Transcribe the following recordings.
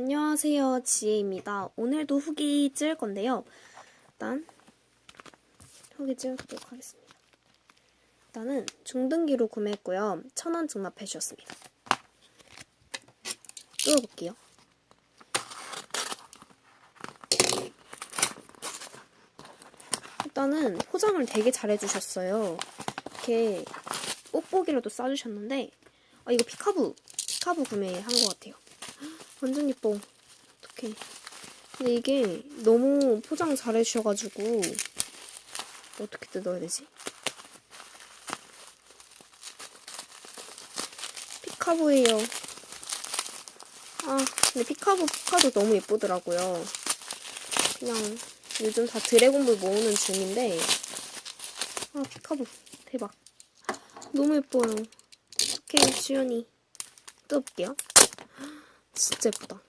안녕하세요. 지혜입니다. 오늘도 후기 찍을 건데요. 일단 후기 찍어보도록 하겠습니다. 일단은 중등기로 구매했고요. 천원 증납해 주셨습니다. 뜯어볼게요. 일단은 포장을 되게 잘해주셨어요. 이렇게 뽁뽁이라도 싸주셨는데 아 이거 피카부 피카부 구매한 것 같아요. 완전 예뻐. 어떡해. 근데 이게 너무 포장 잘 해주셔가지고 어떻게 뜯어야 되지? 피카부예요. 아 근데 피카부 포카도 너무 예쁘더라고요. 그냥 요즘 다 드래곤볼 모으는 중인데 아 피카부 대박. 너무 예뻐요. 어떡해 주연이 뜯어볼게요. 진짜 예쁘다.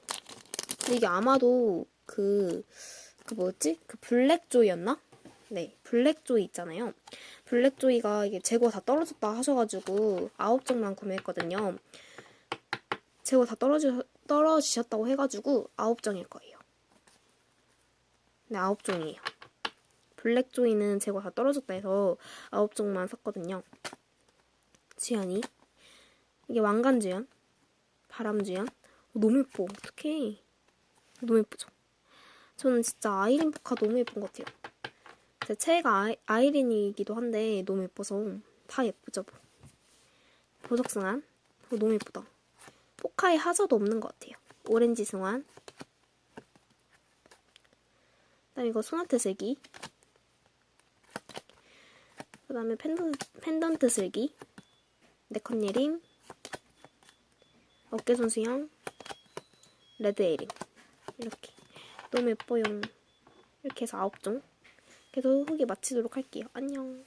근데 이게 아마도 그, 그 뭐였지? 그 블랙조이였나? 네, 블랙조이 있잖아요. 블랙조이가 이게 재고 다 떨어졌다 하셔가지고 아홉 장만 구매했거든요. 재고 다 떨어지, 떨어지셨다고 해가지고 아홉 장일 거예요. 네, 아홉 종이에요. 블랙조이는 재고 다 떨어졌다 해서 아홉 종만 샀거든요. 지연이. 이게 왕관지연. 바람지연. 너무 예뻐. 어떡해. 너무 예쁘죠? 저는 진짜 아이린 포카 너무 예쁜 것 같아요. 제 최애가 아이, 아이 린이기도 한데 너무 예뻐서 다 예쁘죠? 뭐. 보석승한. 어, 너무 예쁘다. 포카에 하자도 없는 것 같아요. 오렌지 승환. 그다음 이거 소나트 슬기. 그 다음에 펜던트, 펜던트 슬기. 네컨 예림. 어깨 손 수영. 레드 에링. 이렇게. 너무 예뻐요. 이렇게 해서 아홉 종. 그래서 후기 마치도록 할게요. 안녕